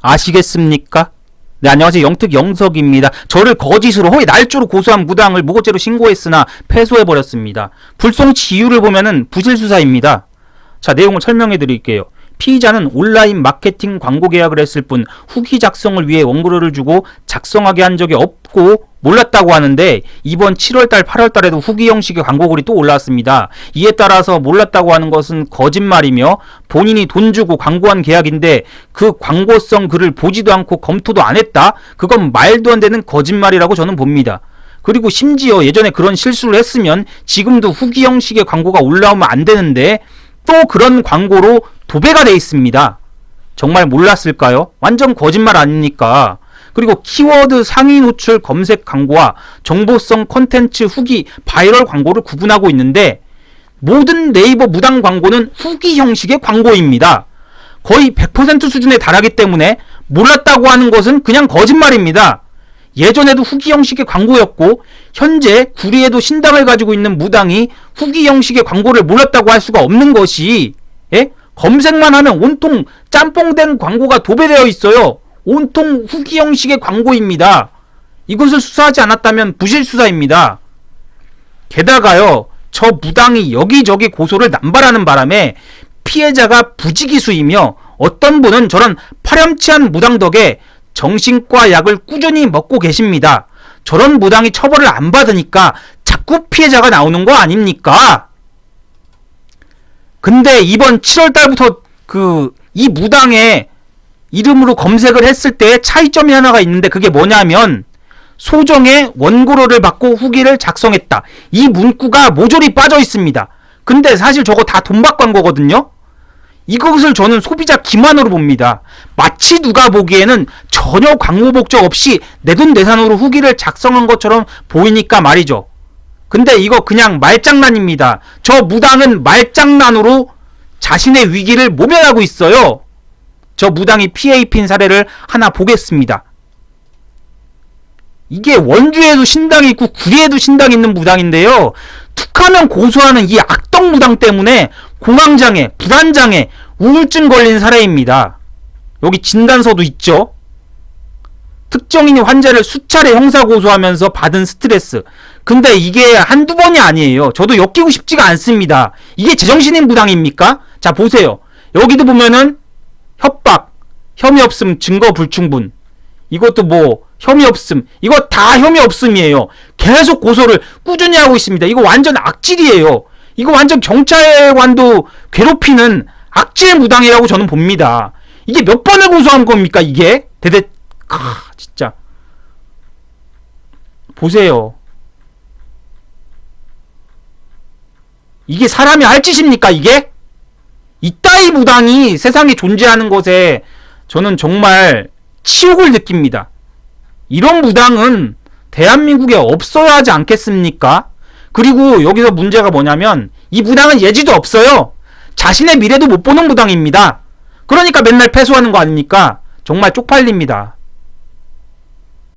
아시겠습니까? 네, 안녕하세요. 영특 영석입니다. 저를 거짓으로 허위 날조로 고소한 무당을 무고죄로 신고했으나 패소해버렸습니다. 불송치 이유를 보면은 부실수사입니다. 자, 내용을 설명해 드릴게요. 피의자는 온라인 마케팅 광고 계약을 했을 뿐 후기 작성을 위해 원고료를 주고 작성하게 한 적이 없고 몰랐다고 하는데 이번 7월달 8월달에도 후기 형식의 광고글이 또 올라왔습니다. 이에 따라서 몰랐다고 하는 것은 거짓말이며 본인이 돈 주고 광고한 계약인데 그 광고성 글을 보지도 않고 검토도 안 했다? 그건 말도 안 되는 거짓말이라고 저는 봅니다. 그리고 심지어 예전에 그런 실수를 했으면 지금도 후기 형식의 광고가 올라오면 안 되는데 또 그런 광고로 도배가 돼 있습니다. 정말 몰랐을까요? 완전 거짓말 아닙니까? 그리고 키워드 상위 노출 검색 광고와 정보성 콘텐츠 후기 바이럴 광고를 구분하고 있는데 모든 네이버 무당 광고는 후기 형식의 광고입니다. 거의 100% 수준에 달하기 때문에 몰랐다고 하는 것은 그냥 거짓말입니다. 예전에도 후기 형식의 광고였고 현재 구리에도 신당을 가지고 있는 무당이 후기 형식의 광고를 몰랐다고 할 수가 없는 것이 예? 검색만 하면 온통 짬뽕된 광고가 도배되어 있어요. 온통 후기 형식의 광고입니다. 이것을 수사하지 않았다면 부실 수사입니다. 게다가요, 저 무당이 여기저기 고소를 남발하는 바람에 피해자가 부지기수이며 어떤 분은 저런 파렴치한 무당 덕에 정신과 약을 꾸준히 먹고 계십니다. 저런 무당이 처벌을 안 받으니까 자꾸 피해자가 나오는 거 아닙니까? 근데 이번 7월 달부터 그 이 무당의 이름으로 검색을 했을 때 차이점이 하나가 있는데 그게 뭐냐면 소정의 원고료를 받고 후기를 작성했다. 이 문구가 모조리 빠져 있습니다. 근데 사실 저거 다 돈받 광고거든요. 이것을 저는 소비자 기만으로 봅니다. 마치 누가 보기에는 전혀 광고 목적 없이 내돈 내산으로 후기를 작성한 것처럼 보이니까 말이죠. 근데 이거 그냥 말장난입니다. 저 무당은 말장난으로 자신의 위기를 모면하고 있어요. 저 무당이 피해 입힌 사례를 하나 보겠습니다. 이게 원주에도 신당이 있고 구리에도 신당이 있는 무당인데요. 툭하면 고소하는 이 악덕 무당 때문에 공황장애, 불안장애, 우울증 걸린 사례입니다. 여기 진단서도 있죠. 특정인이 환자를 수차례 형사 고소하면서 받은 스트레스. 근데 이게 한두 번이 아니에요. 저도 엮이고 싶지가 않습니다. 이게 제정신인 무당입니까? 자, 보세요. 여기도 보면은 협박, 혐의 없음, 증거 불충분. 이것도 뭐 혐의 없음. 이거 다 혐의 없음이에요. 계속 고소를 꾸준히 하고 있습니다. 이거 완전 악질이에요. 이거 완전 경찰관도 괴롭히는 악질 무당이라고 저는 봅니다. 이게 몇 번을 고소한 겁니까, 이게? 대대, 아, 진짜. 보세요. 이게 사람이 할 짓입니까, 이게? 이따위 무당이 세상에 존재하는 것에 저는 정말 치욕을 느낍니다. 이런 무당은 대한민국에 없어야 하지 않겠습니까? 그리고 여기서 문제가 뭐냐면 이 무당은 예지도 없어요. 자신의 미래도 못 보는 무당입니다. 그러니까 맨날 패소하는 거 아닙니까? 정말 쪽팔립니다.